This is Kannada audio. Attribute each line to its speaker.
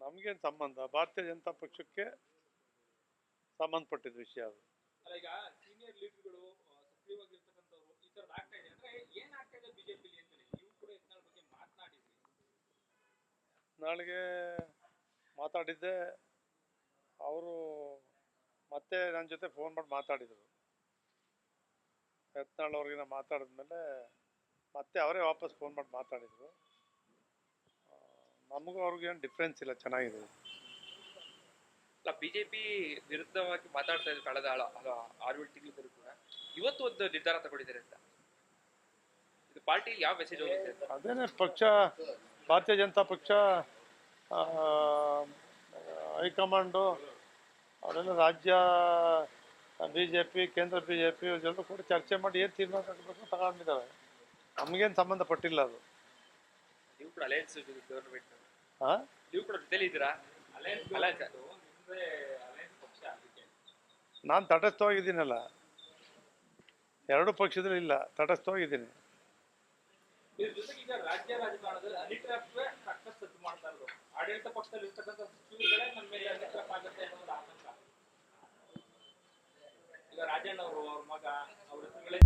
Speaker 1: ನಮಗೇನು ಸಂಬಂಧ? ಭಾರತೀಯ ಜನತಾ ಪಕ್ಷಕ್ಕೆ ಸಂಬಂಧಪಟ್ಟಿದ್ದ ವಿಷಯ ಅದು. ನಾಳೆಗೆ ಮಾತಾಡಿದ್ದೆ. ಅವರು ಮತ್ತೆ ನನ್ನ ಜೊತೆ ಫೋನ್ ಮಾಡಿ ಮಾತಾಡಿದರು. ಯತ್ನಾಳ್ ಅವ್ರಿಗೆ ನಾನು ಮಾತಾಡಿದ್ಮೇಲೆ ಮತ್ತೆ ಅವರೇ ವಾಪಸ್ ಫೋನ್ ಮಾಡಿ ಮಾತಾಡಿದರು. ನಮಗೂ ಅವ್ರಿಗೆ ಏನು ಡಿಫ್ರೆನ್ಸ್ ಇಲ್ಲ ಚೆನ್ನಾಗಿದೆ.
Speaker 2: ಅಲ್ಲ ಬಿಜೆಪಿ ವಿರುದ್ಧವಾಗಿ ಮಾತಾಡ್ತಾ ಇದ್ರು ಕಳೆದ ಆರು ಏಳು ತಿಂಗಳಿದ್ದರೂ ಕೂಡ ಇವತ್ತು ಒಂದು ನಿರ್ಧಾರ ತಗೊಂಡಿದ್ದಾರೆ ಅಂತ. ಇದು ಪಾರ್ಟಿ ಯಾವ ಮೆಸೇಜ್ ಹೋಗುತ್ತೆ ಅಂತ?
Speaker 1: ಅದೇನೆ ಪಕ್ಷ ಭಾರತೀಯ ಜನತಾ ಪಕ್ಷ ಆ, ಹೈಕಮಾಂಡು ಅವರೆಲ್ಲ ರಾಜ್ಯ ಬಿ ಜೆ ಪಿ ಕೇಂದ್ರ ಬಿ ಜೆ ಪಿ ಎಲ್ಲರೂ ಕೂಡ ಚರ್ಚೆ ಮಾಡಿ ಏನು ತೀರ್ಮಾನ ತಗೋಬೇಕು ತಗೊಂಡಿದ್ದಾರೆ. ನಮಗೇನು ಸಂಬಂಧಪಟ್ಟಿಲ್ಲ ಅದು.
Speaker 2: ನೀವು ಕೂಡ ಅಲಯನ್ಸ್ ಗವರ್ನಮೆಂಟ್
Speaker 1: ಹಾ?
Speaker 2: ನೀವು ಕೂಡ ಜೊತೆಲಿ ಇದ್ದೀರಾ?
Speaker 3: ಅಲಯನ್ಸ್
Speaker 1: ನಾನು ತಟಸ್ಥವಾಗಿದ್ದೀನಲ್ಲ. ಎರಡು ಪಕ್ಷದಲ್ಲಿ ಇಲ್ಲ ತಟಸ್ಥವಾಗಿದ್ದೀನಿ.
Speaker 3: ರಾಜ್ಯ ರಾಜಕಾರಣದಲ್ಲಿ ಅನಿಟ್ರಾಪ್ಗೆ ಸಾಕಷ್ಟು ಸದ್ದು ಮಾಡ್ತಾ ಇರೋದು ಆಡಳಿತ ಪಕ್ಷದಲ್ಲಿ ಇರ್ತಕ್ಕಂಥ ಸಚಿವರುಗಳೇ ನಮ್ಮ ಮೇಲೆ ಅನಿಟ್ರಾಪ್ ಆಗುತ್ತೆ ಅನ್ನೋ ಒಂದು ಆತಂಕ. ಈಗ ರಾಜಣ್ಣ ಅವರು ಅವ್ರ ಮಗ ಅವ್ರ ಹೆಸರುಗಳೇ